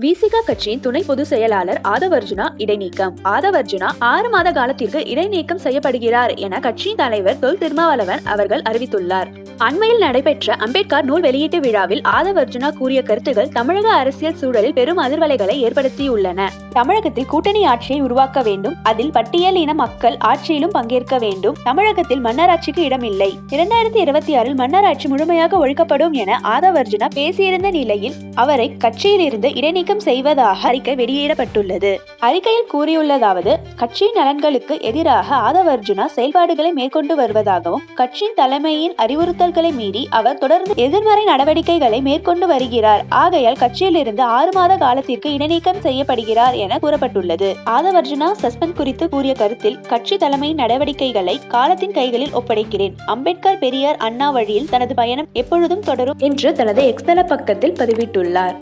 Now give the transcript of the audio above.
விசிக கட்சியின் துணை பொதுச் செயலாளர் ஆதவர்ஜுனா இடைநீக்கம். ஆதவர்ஜுனா ஆறு மாத காலத்திற்கு இடைநீக்கம் செய்யப்படுகிறார் என கட்சியின் தலைவர் தொல் திருமாவளவன் அவர்கள் அறிவித்துள்ளார். அண்மையில் நடைபெற்ற அம்பேத்கர் நூல் வெளியீட்டு விழாவில் ஆதவர்ஜுனா கூறிய கருத்துகள் தமிழக அரசியல் சூழலில் பெரும் அதிர்வலைகளை ஏற்படுத்தியுள்ளன. தமிழகத்தில் கூட்டணி ஆட்சியை உருவாக்க வேண்டும். அதில் பட்டியல் இன மக்கள் ஆட்சியிலும் பங்கேற்க வேண்டும். தமிழகத்தில் மன்னராட்சிக்கு இடமில்லை. இரண்டாயிரத்தி இருபத்தி ஆறில் மன்னராட்சி முழுமையாக ஒழிக்கப்படும் என ஆதவர்ஜுனா பேசியிருந்த நிலையில் அவரை கட்சியிலிருந்து இடைநீக்கம் செய்வதாக அறிக்கை வெளியிடப்பட்டுள்ளது. அறிக்கையில் கூறியுள்ளதாவது கட்சியின் நலன்களுக்கு எதிராக ஆதவர்ஜுனா செயல்பாடுகளை மேற்கொண்டு வருவதாகவும் கட்சியின் தலைமையின் விதிமுறைகளை மீறி அவர் தொடர்ந்து எதிர்மறை நடவடிக்கைகளை மேற்கொண்டு வருகிறார். ஆகையால் கட்சியிலிருந்து ஆறு மாத காலத்திற்கு இடைநீக்கம் செய்யப்படுகிறார் என கூறப்பட்டுள்ளது. ஆதவர்ஜுனா சஸ்பெண்ட் குறித்து கூறிய கருத்தில் கட்சி தலைமையின் நடவடிக்கைகளை காலத்தின் கைகளில் ஒப்படைக்கிறேன். அம்பேத்கர் பெரியார் அண்ணா வழியில் தனது பயணம் எப்பொழுதும் தொடரும் என்று தனது எக்ஸ்தல பக்கத்தில் பதிவிட்டுள்ளார்.